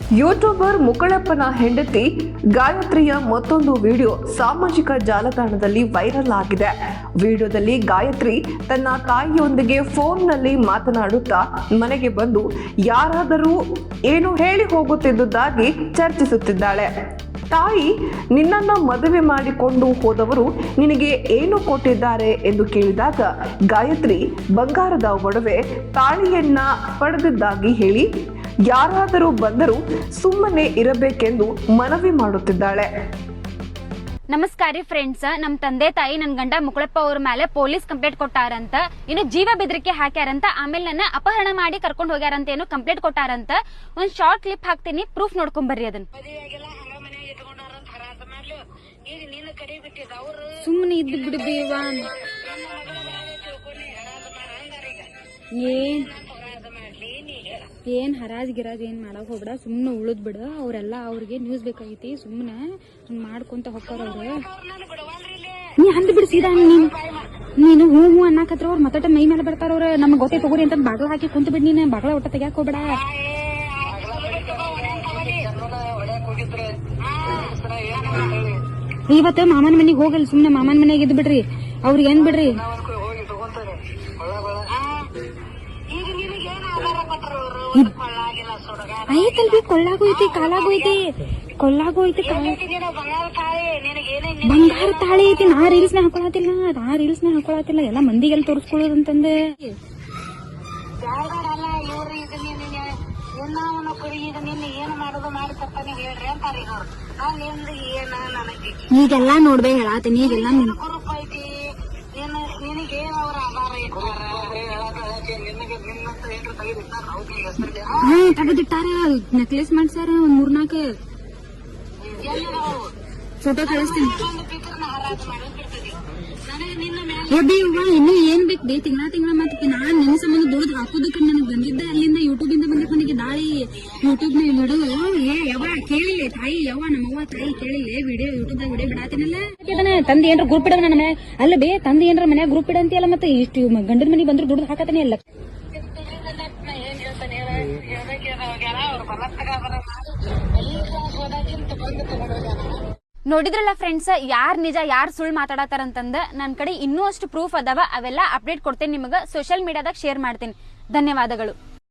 YouTuber ಮುಕಳಪ್ಪನ ಹೆಂಡತಿ ಗಾಯತ್ರಿಯ ಮತ್ತೊಂದು video ಸಾಮಾಜಿಕ ಜಾಲತಾಣದಲ್ಲಿ ವೈರಲ್ ಆಗಿದೆ. ವಿಡಿಯೋದಲ್ಲಿ ಗಾಯತ್ರಿ ತನ್ನ ತಾಯಿಯೊಂದಿಗೆ ಫೋನ್ನಲ್ಲಿ ಮಾತನಾಡುತ್ತಾ ಮನೆಗೆ ಬಂದು ಯಾರಾದರೂ ಏನು ಹೇಳಿ ಹೋಗುತ್ತಿದ್ದುದಾಗಿ ಚರ್ಚಿಸುತ್ತಿದ್ದಾಳೆ. ತಾಯಿ, ನಿನ್ನನ್ನು ಮದುವೆ ಮಾಡಿಕೊಂಡು ಹೋದವರು ನಿನಗೆ ಏನು ಕೊಟ್ಟಿದ್ದಾರೆ ಎಂದು ಕೇಳಿದಾಗ ಗಾಯತ್ರಿ ಬಂಗಾರದ ಒಡವೆ ತಾಳಿಯನ್ನ ಪಡೆದಿದ್ದಾಗಿ ಹೇಳಿ ಯಾರಾದರೂ ಬಂದರೂ ಸುಮ್ಮನೆ ಇರಬೇಕೆಂದು ಮನವಿ ಮಾಡುತ್ತಿದ್ದಾಳೆ. ನಮಸ್ಕಾರ ರೀ ಫ್ರೆಂಡ್ಸ್ ನಮ್ ತಂದೆ ತಾಯಿ ನನ್ನ ಗಂಡ ಮುಕುಳಪ್ಪ ಅವ್ರ ಮೇಲೆ ಪೊಲೀಸ್ ಕಂಪ್ಲೇಂಟ್ ಕೊಟ್ಟಾರಂತ ಇನ್ನು ಜೀವ ಬೆದರಿಕೆ ಹಾಕ್ಯಾರಂತ ಆಮೇಲೆ ನನ್ನ ಅಪಹರಣ ಮಾಡಿ ಕರ್ಕೊಂಡು ಹೋಗ್ಯಾರಂತ ಏನು ಕಂಪ್ಲೇಂಟ್ ಕೊಟ್ಟಾರಂತ ಒಂದ್ ಶಾರ್ಟ್ ಕ್ಲಿಪ್ ಹಾಕ್ತೀನಿ ಪ್ರೂಫ್ ನೋಡ್ಕೊಂಡ್ ಬರ್ರಿ ಅದನ್ನ. ಸುಮ್ಮನೆ ಇದ್ದು ಬಿಡು ದೇವ. ಏನ್ ಹರಾಸ ಮಾಡ್ಲಿ ನೀ ಹೇಳ ಏನ್ ಹರಾಜ್ ಗಿರಾಜ್ ಏನು ಮಾಡಕ್ ಹೋಗ್ಬೇಡ ಸುಮ್ಮನೆ ಉಳಿದ್ ಬಿಡು. ಅವರೆಲ್ಲ ಅವ್ರಿಗೆ ನ್ಯೂಸ್ ಬೇಕಾಗೈತಿ, ಸುಮ್ನೆ ಮಾಡ್ಕೊಂತ ಹೋಗ್ತಾರ ಅವ್ರು. ನೀ ಅಂದ್ ಬಿಡು ಸೀದಾ, ನೀನ್ ನೀನು ಹೂ ಹೂ ಅನ್ನಕತ್ರ ಅವ್ರ ಮತ್ತಟ ಮೈ ಮೇಲೆ ಬರ್ತಾರ ಅವ್ರ. ನಮ್ಗೆ ಗೊತ್ತೇ ತಗೋರಿ ಅಂತ ಬಾಗ್ಲ ಹಾಕಿ ಕುಂತ ಬಿಡ್ ನೀನು, ಬಾಗ್ಲ ಒಟ್ಟ ತೆಗ್ಯಾಕ ಹೋಗ್ಬೇಡ. ಇವತ್ತು ಮಾಮನ ಮನೆಗೆ ಹೋಗಲ್ ಸುಮ್ಮನೆ ಮಾಮನ ಮನೆಗೆ ಇದ್ ಬಿಡ್ರಿ? ಅವ್ರಿಗೆ ಏನ್ ಬಿಡ್ರಿ ಐತಲ್ರಿ ಕೊಳ್ಳಾಗೂ ಐತಿ ಕಾಲಾಗೂ ಐತಿ ಕೊಳ್ಳಾಗೂ ಐತಿ ಬಂಗಾರ ತಾಳಿ ಐತಿ ನಾ ರೀಲ್ಸ್ನ ಹಾಕೊಳತಿಲ್ಲ ನಾ ರೀಲ್ಸ್ನ ಹಾಕೊಳತಿಲ್ಲ ಎಲ್ಲಾ ಮಂದಿಗೆಲ್ಲ ತೋರಿಸ್ಕೊಳ್ಳೋದಂತಂದೆ ಈಗೆಲ್ಲಾ ನೋಡ್ಬೇ ಹೇಳಾತೀನಿ ಈಗೆಲ್ಲಾ ನಿನ್ ಗ್ರೂಪ್ ಐತಿ ನಿನ್ನ ನಿನಗೆ ಅವರ ಆಧಾರ ತೆಗೆದಿಟ್ಟಾರ. ನೆಕ್ಲೆಸ್ ಮಾಡ್ಸಾರ ಒಂದ್ ನಾವು ಫೋಟೋ ಕಳಿಸ್ತೀನಿ. ಇನ್ನು ಏನ್ ಬೇಕು? ತಿಂಗಳ ತಿಂಗಳ ಮತ್ತೆ ನಾನ್ ನಿನ್ನ ಸಂಬಂಧ ದುಡ್ದು ಹಾಕೋದಕ್ಕೆ ನನಗೆ ಬಂದಿದ್ದೆ ಯೂಟ್ಯೂಬ್ ನೀವು ವಿಡಿಯೋ ಏ ಯಾವ ಕೇಳಿ ತಾಯಿ ಯಾವ ನಮ್ಮವ್ವ ತಾಯಿ ಕೇಳಿ ವಿಡಿಯೋ ಯೂಟ್ಯೂಬ್ ದಾಗ ವಿಡಿಯೋ ಬಿಡಾತಿನಲ್ಲ? ತಂದೆ ಏನ್ರ ಗ್ರೂಪ್ ಇಡದ ನನ್ನ ಮನೆ. ಅಲ್ಲ ಬೇ ತಂದೆ ಏನ್ರ ಮನ್ಯಾಗ ಗ್ರೂಪ್ ಇಡಂತಿಯಲ್ಲ ಮತ್ತೆ ಇಷ್ಟು ಗಂಡನ ಮನೆ ಬಂದ್ರು ದುಡ್ಡು ಹಾಕತಾನೆ ಹೋಗ್ಯಾರ ನೋಡಿದ್ರಲ್ಲ ಫ್ರೆಂಡ್ಸ್ ಯಾರ್ ನಿಜ ಯಾರ್ ಸುಳ್ಳು ಮಾತಾಡತಾರಂತಂದ ನನ್ನ ಕಡೆ ಇನ್ನೂ ಅಷ್ಟು ಪ್ರೂಫ್ ಅದಾವ. ಅವೆಲ್ಲ ಅಪ್ಡೇಟ್ ಕೊಡ್ತೇನೆ ನಿಮಗೆ. ಸೋಷಿಯಲ್ ಮೀಡಿಯಾದಾಗ ಶೇರ್ ಮಾಡ್ತೀನಿ. ಧನ್ಯವಾದಗಳು.